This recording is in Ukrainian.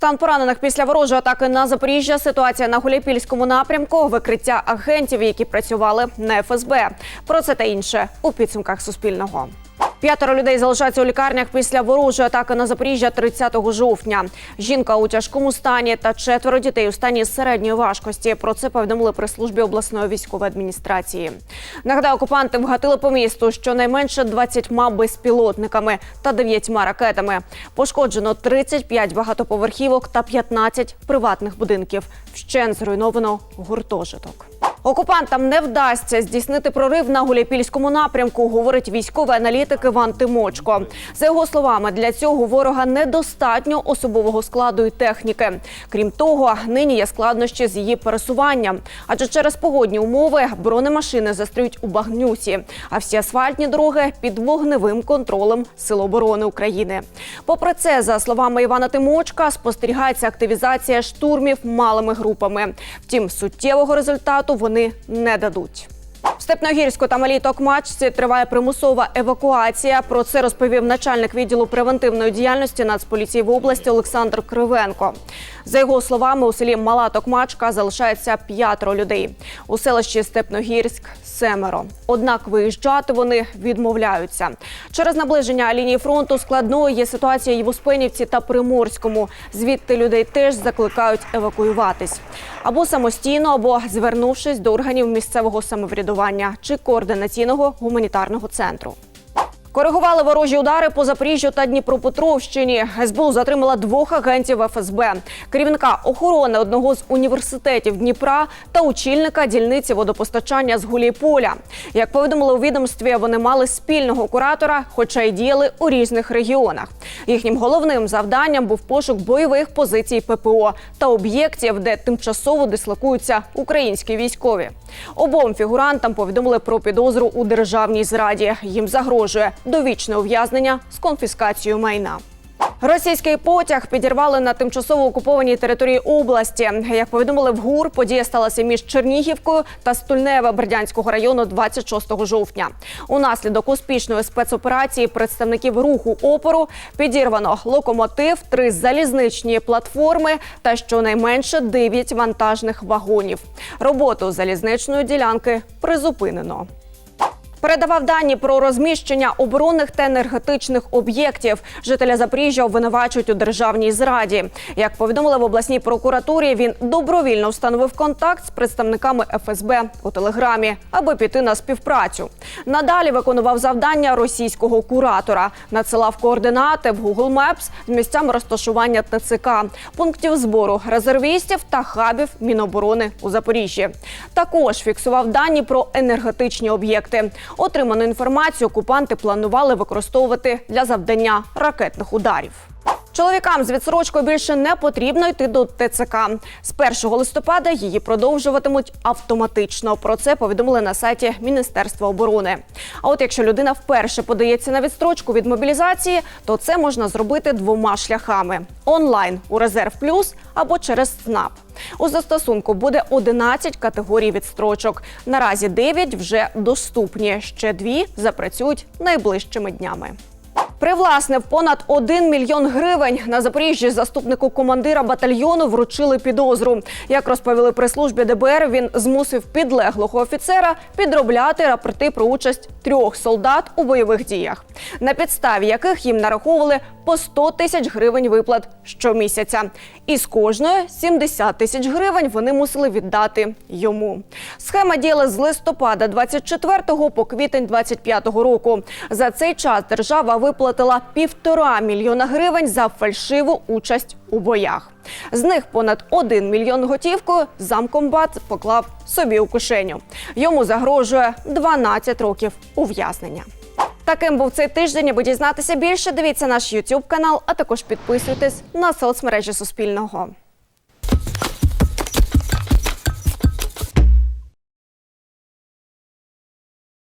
Стан поранених після ворожої атаки на Запоріжжя. Ситуація на Гуляйпільському напрямку. Викриття агентів, які працювали на ФСБ. Про це та інше у підсумках Суспільного. П'ятеро людей залишаються у лікарнях після ворожої атаки на Запоріжжя 30 жовтня. Жінка у тяжкому стані та четверо дітей у стані середньої важкості. Про це повідомили при службі обласної військової адміністрації. Нагадаю, окупанти вгатили по місту щонайменше 20 безпілотниками та 9 ракетами. Пошкоджено 35 багатоповерхівок та 15 приватних будинків. Вщен зруйновано гуртожиток. Окупантам не вдасться здійснити прорив на Гуляйпільському напрямку, говорить військовий аналітик Іван Тимочко. За його словами, для цього ворога недостатньо особового складу і техніки. Крім того, нині є складнощі з її пересуванням, адже через погодні умови бронемашини застрють у багнюсі, а всі асфальтні дороги під вогневим контролем Сил оборони України. Попри це, за словами Івана Тимочка, спостерігається активізація штурмів малими групами. Втім, суттєвого результату вони не дадуть. Степногірську та Малій Токмачці триває примусова евакуація. Про це розповів начальник відділу превентивної діяльності Нацполіції в області Олександр Кривенко. За його словами, у селі Мала Токмачка залишається п'ятеро людей. У селищі Степногірськ семеро. Однак виїжджати вони відмовляються. Через наближення лінії фронту складною є ситуація і в Успенівці та Приморському. Звідти людей теж закликають евакуюватись або самостійно, або звернувшись до органів місцевого самоврядування чи координаційного гуманітарного центру. Коригували ворожі удари по Запоріжжю та Дніпропетровщині. СБУ затримала двох агентів ФСБ, керівника охорони одного з університетів Дніпра та очільника дільниці водопостачання з Гулійполя. Як повідомили у відомстві, вони мали спільного куратора, хоча й діяли у різних регіонах. Їхнім головним завданням був пошук бойових позицій ППО та об'єктів, де тимчасово дислокуються українські військові. Обом фігурантам повідомили про підозру у державній зраді. Їм загрожує довічне ув'язнення з конфіскацією майна. Російський потяг підірвали на тимчасово окупованій території області. Як повідомили в ГУР, подія сталася між Чернігівкою та Стульневе Бердянського району 26 жовтня. Унаслідок успішної спецоперації представників руху опору підірвано локомотив, три залізничні платформи та щонайменше 9 вантажних вагонів. Роботу залізничної ділянки призупинено. Передавав дані про розміщення оборонних та енергетичних об'єктів. Жителя Запоріжжя обвинувачують у державній зраді. Як повідомили в обласній прокуратурі, він добровільно встановив контакт з представниками ФСБ у телеграмі, аби піти на співпрацю. Надалі виконував завдання російського куратора, надсилав координати в Google Maps з місцями розташування ТЦК, пунктів збору резервістів та хабів Міноборони у Запоріжжі. Також фіксував дані про енергетичні об'єкти. Отриману інформацію окупанти планували використовувати для завдання ракетних ударів. Чоловікам з відсрочкою більше не потрібно йти до ТЦК. З 1 листопада її продовжуватимуть автоматично. Про це повідомили на сайті Міністерства оборони. А от якщо людина вперше подається на відстрочку від мобілізації, то це можна зробити двома шляхами: онлайн у резерв плюс або через СНАП. У застосунку буде 11 категорій відстрочок. Наразі 9 вже доступні. Ще дві запрацюють найближчими днями. Привласнив понад 1 мільйон гривень на Запоріжжі заступнику командира батальйону вручили підозру. Як розповіли при службі ДБР, він змусив підлеглого офіцера підробляти рапорти про участь трьох солдат у бойових діях, на підставі яких їм нараховували по 100 тисяч гривень виплат щомісяця. І з кожної 70 тисяч гривень вони мусили віддати йому. Схема діяла з листопада 24 по квітень 25 року. За цей час держава виплатила півтора мільйона гривень за фальшиву участь у боях. З них понад один мільйон готівкою замкомбат поклав собі у кишеню. Йому загрожує 12 років ув'язнення. Таким був цей тиждень. Аби дізнатися більше, дивіться наш YouTube канал, а також підписуйтесь на соцмережі Суспільного.